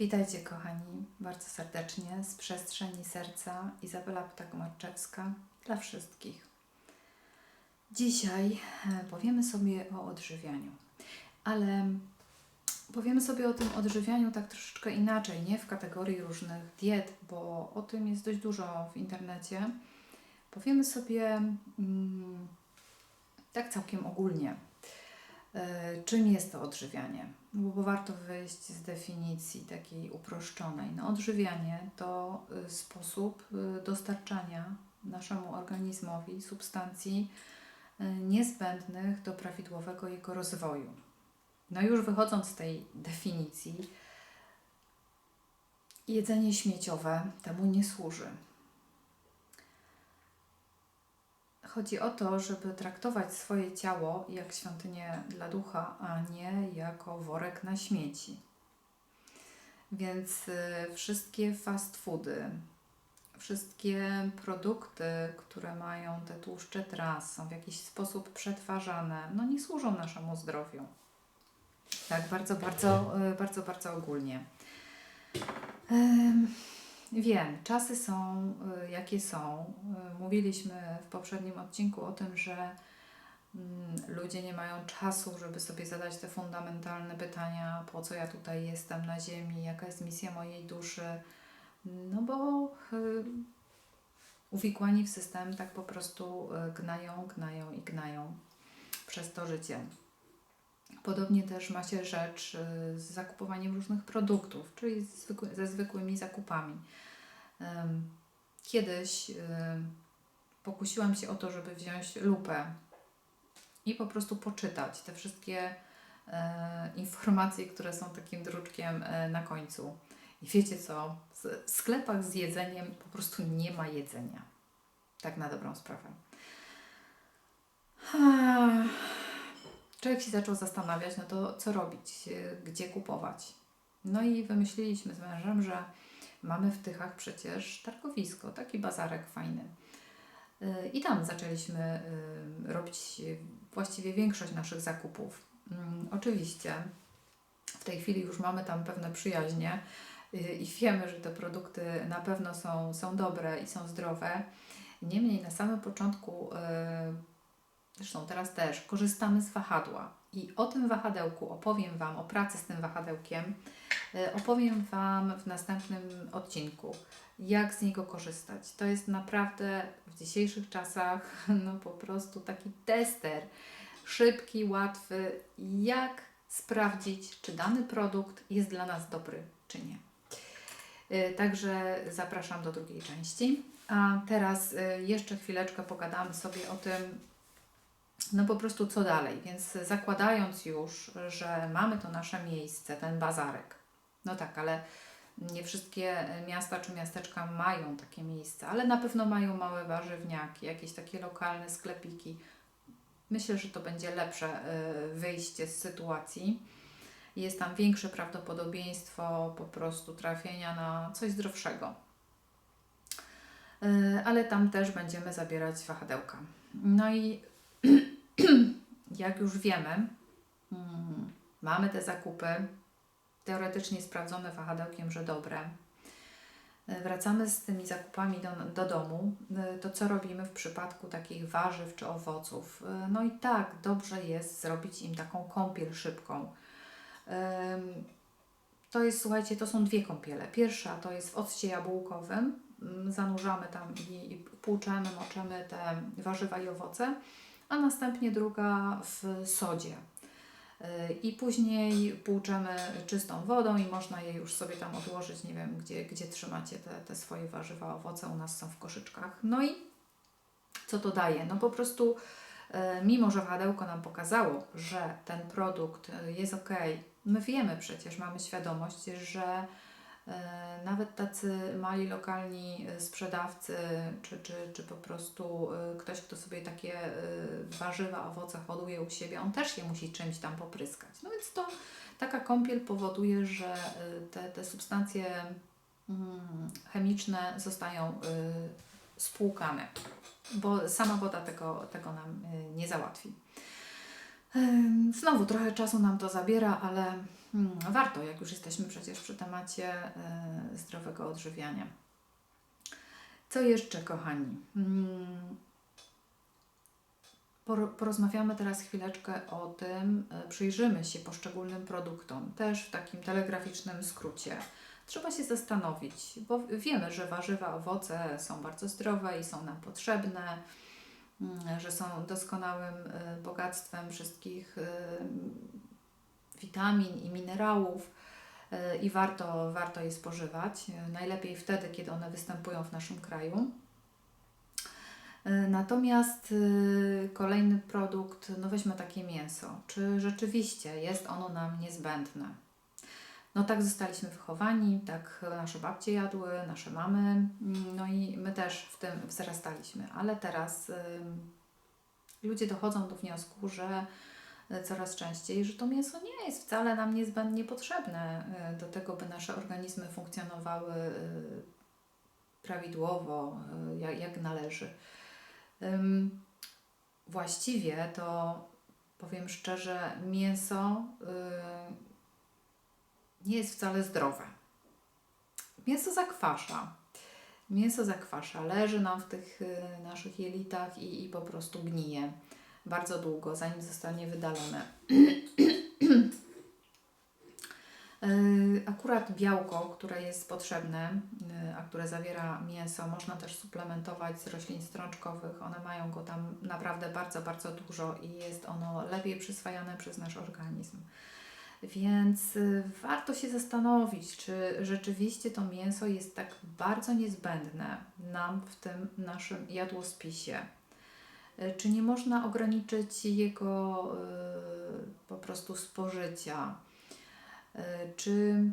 Witajcie kochani bardzo serdecznie z przestrzeni serca Izabela Ptak-Marczewska dla wszystkich. Dzisiaj e, powiemy sobie o odżywianiu, ale powiemy sobie o tym odżywianiu tak troszeczkę inaczej, nie w kategorii różnych diet, bo o tym jest dość dużo w internecie. Powiemy sobie mm, tak całkiem ogólnie, czym jest to odżywianie. No bo warto wyjść z definicji takiej uproszczonej. No, odżywianie to y, sposób y, dostarczania naszemu organizmowi substancji y, niezbędnych do prawidłowego jego rozwoju. No już wychodząc z tej definicji, jedzenie śmieciowe temu nie służy. Chodzi o to, żeby traktować swoje ciało jak świątynię dla ducha, a nie jako worek na śmieci. Więc y, wszystkie fast foody, wszystkie produkty, które mają te tłuszcze tras, są w jakiś sposób przetwarzane, no nie służą naszemu zdrowiu. Tak, bardzo, bardzo, y, bardzo, bardzo ogólnie. Wiem, czasy są y, jakie są. Y, mówiliśmy w poprzednim odcinku o tym, że mm, ludzie nie mają czasu, żeby sobie zadać te fundamentalne pytania, po co ja tutaj jestem na Ziemi, jaka jest misja mojej duszy. No bo y, uwikłani w system tak po prostu gnają, gnają i gnają przez to życie. Podobnie też macie rzecz z zakupowaniem różnych produktów, czyli ze zwykłymi zakupami. Kiedyś pokusiłam się o to, żeby wziąć lupę i po prostu poczytać te wszystkie e, informacje, które są takim druczkiem e, na końcu. I wiecie co? W sklepach z jedzeniem po prostu nie ma jedzenia. Tak na dobrą sprawę. Człowiek się zaczął zastanawiać, no to co robić, gdzie kupować. No i wymyśliliśmy z mężem, że mamy w Tychach przecież targowisko, taki bazarek fajny. Y, I tam zaczęliśmy y, robić właściwie większość naszych zakupów. Mm, oczywiście w tej chwili już mamy tam pewne przyjaźnie i wiemy, że te produkty na pewno są, są dobre i są zdrowe. Niemniej na samym początku, zresztą teraz też, korzystamy z wahadła. I o tym wahadełku opowiem Wam, o pracy z tym wahadełkiem, E, opowiem Wam w następnym odcinku, jak z niego korzystać. To jest naprawdę w dzisiejszych czasach no po prostu taki tester, szybki, łatwy, jak sprawdzić, czy dany produkt jest dla nas dobry, czy nie. E, także zapraszam do drugiej części. A teraz e, jeszcze chwileczkę pogadamy sobie o tym, no po prostu co dalej. Więc zakładając już, że mamy to nasze miejsce, ten bazarek, no tak, ale nie wszystkie miasta czy miasteczka mają takie miejsca, ale na pewno mają małe warzywniaki, jakieś takie lokalne sklepiki. Myślę, że to będzie lepsze y, wyjście z sytuacji. Jest tam większe prawdopodobieństwo po prostu trafienia na coś zdrowszego. Y, ale tam też będziemy zabierać wahadełka. No i jak już wiemy, mm, mamy te zakupy, teoretycznie sprawdzone wahadełkiem, że dobre. E, wracamy z tymi zakupami do, do domu. E, to co robimy w przypadku takich warzyw czy owoców? E, no i tak, dobrze jest zrobić im taką kąpiel szybką. To jest, słuchajcie, to są dwie kąpiele. Pierwsza to jest w occie jabłkowym. Zanurzamy tam i, i płuczemy, moczymy te warzywa i owoce. A następnie druga w sodzie i później płuczemy czystą wodą i można je już sobie tam odłożyć, nie wiem gdzie, gdzie trzymacie te, te swoje warzywa, owoce, u nas są w koszyczkach. No i co to daje? No po prostu e, mimo, że wahadełko nam pokazało, że ten produkt jest ok, my wiemy przecież, mamy świadomość, że nawet tacy mali lokalni e, sprzedawcy, czy, czy, czy po prostu e, ktoś, kto sobie takie warzywa, owoce hoduje u siebie, on też je musi czymś tam popryskać. No więc to taka kąpiel powoduje, że te, te substancje mm, chemiczne zostają spłukane, bo sama woda tego, tego nam nie załatwi. Znowu trochę czasu nam to zabiera, ale Hmm, warto, jak już jesteśmy przecież przy temacie e, zdrowego odżywiania. Co jeszcze, kochani? Hmm, por- porozmawiamy teraz chwileczkę o tym, e, przyjrzymy się poszczególnym produktom, też w takim telegraficznym skrócie. Trzeba się zastanowić, bo wiemy, że warzywa, owoce są bardzo zdrowe i są nam potrzebne, mm, że są doskonałym e, bogactwem wszystkich witamin i minerałów e, i warto, warto je spożywać. E, Najlepiej wtedy, kiedy one występują w naszym kraju. E, Natomiast y, kolejny produkt, no weźmy takie mięso. Czy rzeczywiście jest ono nam niezbędne? No tak zostaliśmy wychowani, tak nasze babcie jadły, nasze mamy, mm, no i my też w tym wzrastaliśmy. Ale teraz ym, ludzie dochodzą do wniosku, że y, coraz częściej, że to mięso nie jest wcale nam niezbędnie potrzebne y, do tego, by nasze organizmy funkcjonowały y, prawidłowo, jak, należy. Właściwie to powiem szczerze, mięso nie jest wcale zdrowe. Mięso zakwasza. Mięso zakwasza, leży nam w tych naszych jelitach i, i po prostu gnije bardzo długo, zanim zostanie wydalone. Y, Akurat białko, które jest potrzebne, y, a które zawiera mięso, można też suplementować z roślin strączkowych. One mają go tam naprawdę bardzo, bardzo dużo i jest ono lepiej przyswajane przez nasz organizm. Więc y, warto się zastanowić, czy rzeczywiście to mięso jest tak bardzo niezbędne nam w tym naszym jadłospisie. Y, Czy nie można ograniczyć jego y, po prostu spożycia? Y, Czy,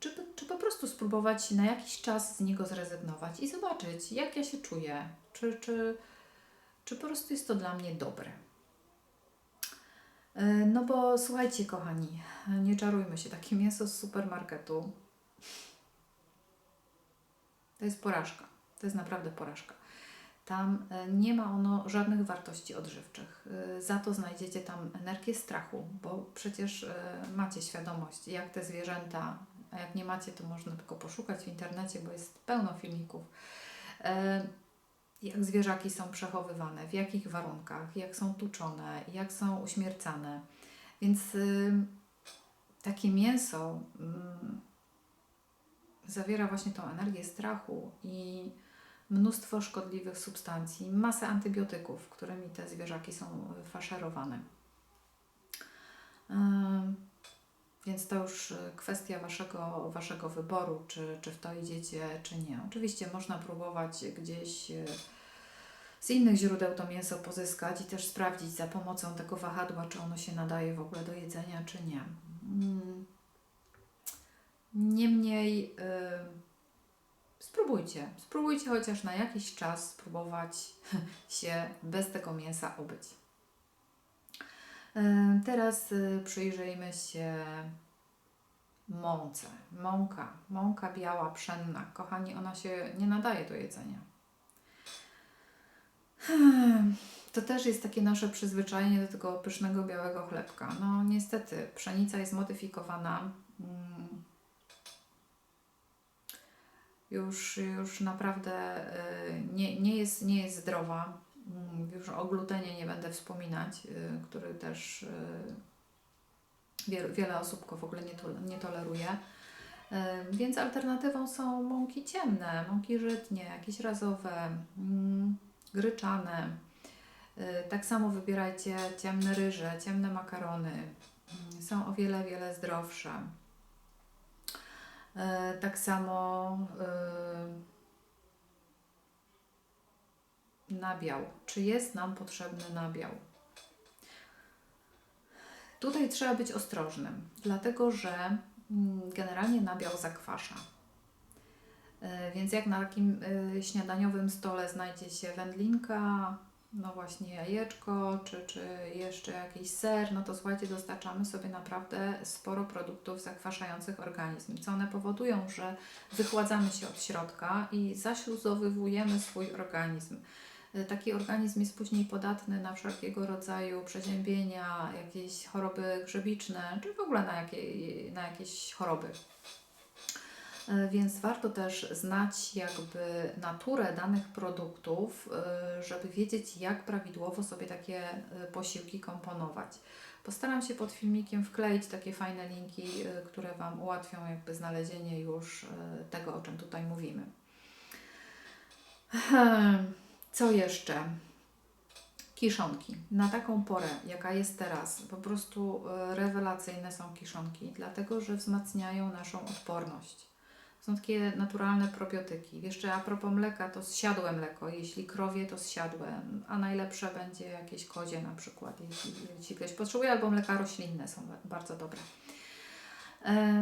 czy, czy po prostu spróbować na jakiś czas z niego zrezygnować i zobaczyć, jak ja się czuję? Czy, czy, czy po prostu jest to dla mnie dobre? E, No bo słuchajcie, kochani, nie czarujmy się, takie mięso z supermarketu to jest porażka. To jest naprawdę porażka. Tam e, nie ma ono żadnych wartości odżywczych. E, Za to znajdziecie tam energię strachu, bo przecież e, macie świadomość, jak te zwierzęta, a jak nie macie, to można tylko poszukać w internecie, bo jest pełno filmików. Jak zwierzaki są przechowywane, w jakich warunkach, jak są tuczone, jak są uśmiercane. Więc takie mięso mm, zawiera właśnie tą energię strachu i mnóstwo szkodliwych substancji, masę antybiotyków, którymi te zwierzaki są faszerowane. Ym, Więc to już y, kwestia waszego, waszego wyboru, czy, czy w to idziecie, czy nie. Oczywiście można próbować gdzieś y, z innych źródeł to mięso pozyskać i też sprawdzić za pomocą tego wahadła, czy ono się nadaje w ogóle do jedzenia, czy nie. Mm. Niemniej y, spróbujcie, spróbujcie chociaż na jakiś czas spróbować się bez tego mięsa obyć. Teraz y, przyjrzyjmy się mące. Mąka, mąka biała, pszenna. Kochani, ona się nie nadaje do jedzenia. Hmm, To też jest takie nasze przyzwyczajenie do tego pysznego białego chlebka. No niestety, pszenica jest modyfikowana. Już, już naprawdę y, nie, nie, jest, nie jest zdrowa. Mm, Już o glutenie nie będę wspominać, y, który też y, wiele, wiele osób go w ogóle nie, nie toleruje. Więc alternatywą są mąki ciemne, mąki żytnie, jakieś razowe, mm, gryczane. Tak samo wybierajcie ciemne ryże, ciemne makarony. Są o wiele, wiele zdrowsze. Y, Tak samo y, nabiał. Czy jest nam potrzebny nabiał? Tutaj trzeba być ostrożnym, dlatego że mm, generalnie nabiał zakwasza. E, Więc jak na takim śniadaniowym stole znajdzie się wędlinka, no właśnie jajeczko, czy, czy jeszcze jakiś ser, no to słuchajcie, dostarczamy sobie naprawdę sporo produktów zakwaszających organizm. Co one powodują, że wychładzamy się od środka i zaśluzowywujemy swój organizm. y, taki organizm jest później podatny na wszelkiego rodzaju przeziębienia, jakieś choroby grzebiczne, czy w ogóle na, jakie, na jakieś choroby. Y, Więc warto też znać jakby naturę danych produktów, y, żeby wiedzieć, jak prawidłowo sobie takie y, posiłki komponować. Postaram się pod filmikiem wkleić takie fajne linki, które Wam ułatwią jakby znalezienie już tego, o czym tutaj mówimy. Co jeszcze? Kiszonki. Na taką porę, jaka jest teraz, po prostu rewelacyjne są kiszonki, dlatego że wzmacniają naszą odporność. Są takie naturalne probiotyki. Jeszcze a propos mleka, to zsiadłe mleko. Jeśli krowie, to zsiadłe, a najlepsze będzie jakieś kozie na przykład, jeśli, jeśli ktoś potrzebuje, albo mleka roślinne są bardzo dobre.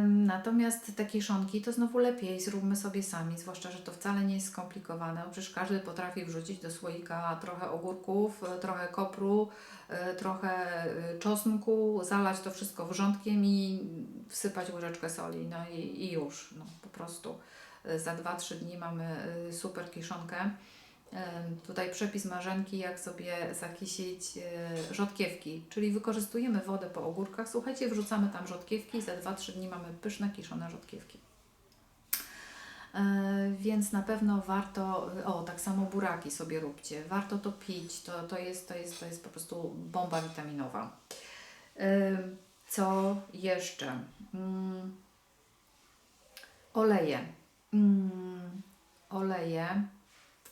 Natomiast te kiszonki to znowu lepiej zróbmy sobie sami, zwłaszcza, że to wcale nie jest skomplikowane. Przecież każdy potrafi wrzucić do słoika trochę ogórków, e, trochę kopru, e, trochę e, czosnku, zalać to wszystko wrzątkiem i wsypać łyżeczkę soli, no i, i już, no po prostu. Za 2-3 dni mamy super kiszonkę. Tutaj przepis marzenki, jak sobie zakisić e, rzodkiewki, czyli wykorzystujemy wodę po ogórkach. Słuchajcie, wrzucamy tam rzodkiewki i za 2-3 dni mamy pyszne, kiszone rzodkiewki. E, Więc na pewno warto, o tak samo buraki sobie róbcie, warto to pić, to, to, jest, to, jest, to jest po prostu bomba witaminowa. Co jeszcze? Mm, Oleje. Mm, Oleje.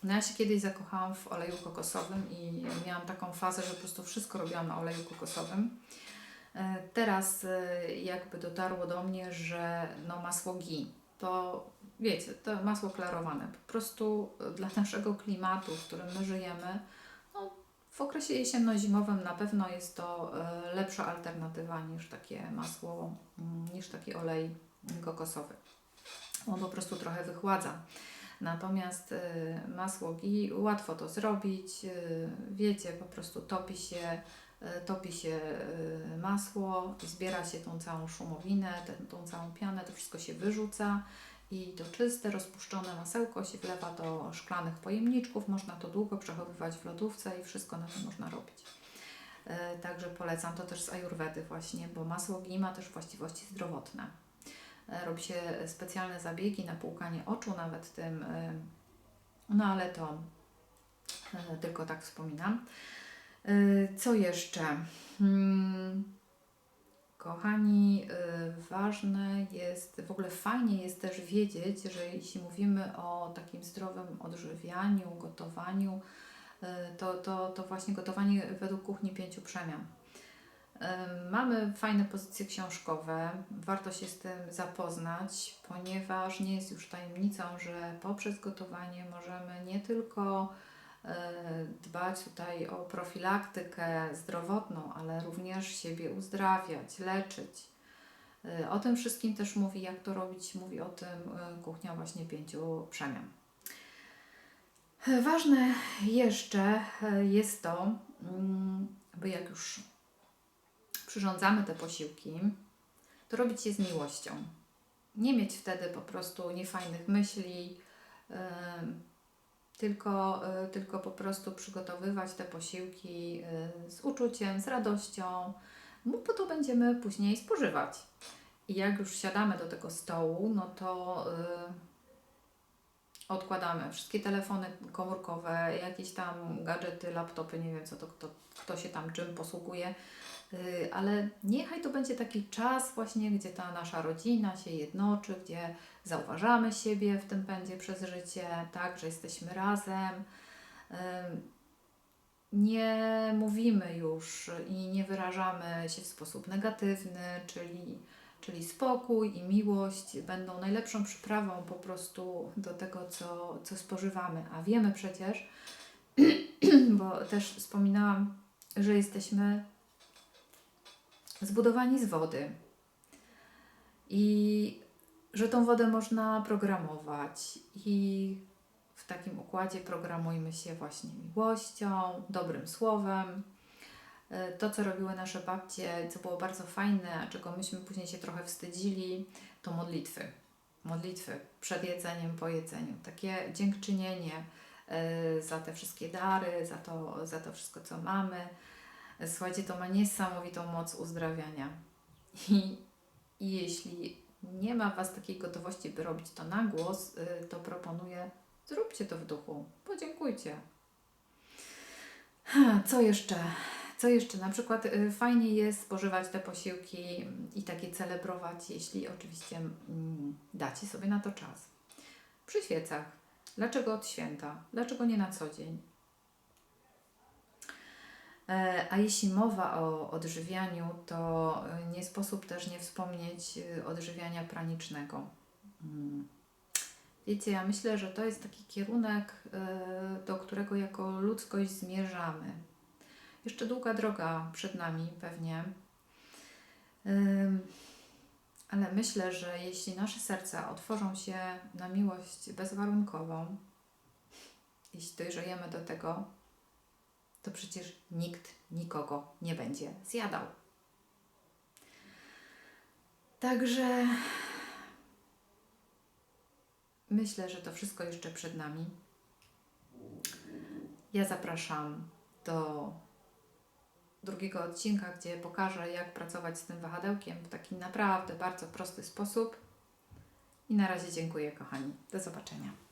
No ja się kiedyś zakochałam w oleju kokosowym i miałam taką fazę, że po prostu wszystko robiłam na oleju kokosowym. E, Teraz e, jakby dotarło do mnie, że no masło ghee to wiecie, to masło klarowane. Po prostu dla naszego klimatu, w którym my żyjemy, no, w okresie jesienno-zimowym na pewno jest to e, lepsza alternatywa niż takie masło, mm, niż taki olej kokosowy. On po prostu trochę wychładza. Natomiast y, masło ghee łatwo to zrobić. y, Wiecie, po prostu topi się, y, topi się masło, zbiera się tą całą szumowinę, tę- tą całą pianę, to wszystko się wyrzuca i to czyste, rozpuszczone masełko się wlewa do szklanych pojemniczków. Można to długo przechowywać w lodówce i wszystko na tym można robić. Także polecam to też z ajurwedy właśnie, bo masło ghee ma też właściwości zdrowotne. E, Robi się specjalne zabiegi na płukanie oczu nawet tym, e, no ale to e, tylko tak wspominam. Co jeszcze? Hmm, Kochani, ważne jest, w ogóle fajnie jest też wiedzieć, że jeśli mówimy o takim zdrowym odżywianiu, gotowaniu, to, to, to właśnie gotowanie według kuchni pięciu przemian. Mamy fajne pozycje książkowe, warto się z tym zapoznać, ponieważ nie jest już tajemnicą, że poprzez gotowanie możemy nie tylko e, dbać tutaj o profilaktykę zdrowotną, ale również siebie uzdrawiać, leczyć. E, O tym wszystkim też mówi, jak to robić, mówi o tym e, kuchnia właśnie pięciu przemian. Ważne jeszcze jest to, mm, by jak już przyrządzamy te posiłki, to robić je z miłością. Nie mieć wtedy po prostu niefajnych myśli, em, tylko, y, tylko po prostu przygotowywać te posiłki y, z uczuciem, z radością, no bo to będziemy później spożywać. I jak już siadamy do tego stołu, no to y, odkładamy wszystkie telefony komórkowe, jakieś tam gadżety, laptopy, nie wiem co to, kto, kto się tam czym posługuje, ale niechaj to będzie taki czas właśnie, gdzie ta nasza rodzina się jednoczy, gdzie zauważamy siebie w tym pędzie przez życie, tak, że jesteśmy razem. Nie mówimy już i nie wyrażamy się w sposób negatywny, czyli, czyli spokój i miłość będą najlepszą przyprawą po prostu do tego, co, co spożywamy. A wiemy przecież, bo też wspominałam, że jesteśmy zbudowani z wody i że tą wodę można programować i w takim układzie programujmy się właśnie miłością, dobrym słowem. E, To, co robiły nasze babcie, co było bardzo fajne, a czego myśmy później się trochę wstydzili, to modlitwy. Modlitwy przed jedzeniem, po jedzeniu. Takie dziękczynienie e, za te wszystkie dary, za to, za to wszystko, co mamy. Słuchajcie, to ma niesamowitą moc uzdrawiania. I, i jeśli nie ma Was takiej gotowości, by robić to na głos, y, to proponuję, zróbcie to w duchu. Podziękujcie. Co jeszcze? Co jeszcze? Na przykład y, fajnie jest spożywać te posiłki i takie celebrować, jeśli oczywiście mm, dacie sobie na to czas. Przy świecach. Dlaczego od święta? Dlaczego nie na co dzień? E, A jeśli mowa o odżywianiu, to e, nie sposób też nie wspomnieć e, odżywiania pranicznego. Mm. Wiecie, ja myślę, że to jest taki kierunek, do którego jako ludzkość zmierzamy. Jeszcze długa droga przed nami, pewnie. Ale myślę, że jeśli nasze serca otworzą się na miłość bezwarunkową, jeśli dojrzejemy do tego, to przecież nikt nikogo nie będzie zjadał. Także myślę, że to wszystko jeszcze przed nami. Ja zapraszam do drugiego odcinka, gdzie pokażę, jak pracować z tym wahadełkiem w taki naprawdę bardzo prosty sposób. I na razie dziękuję, kochani. Do zobaczenia.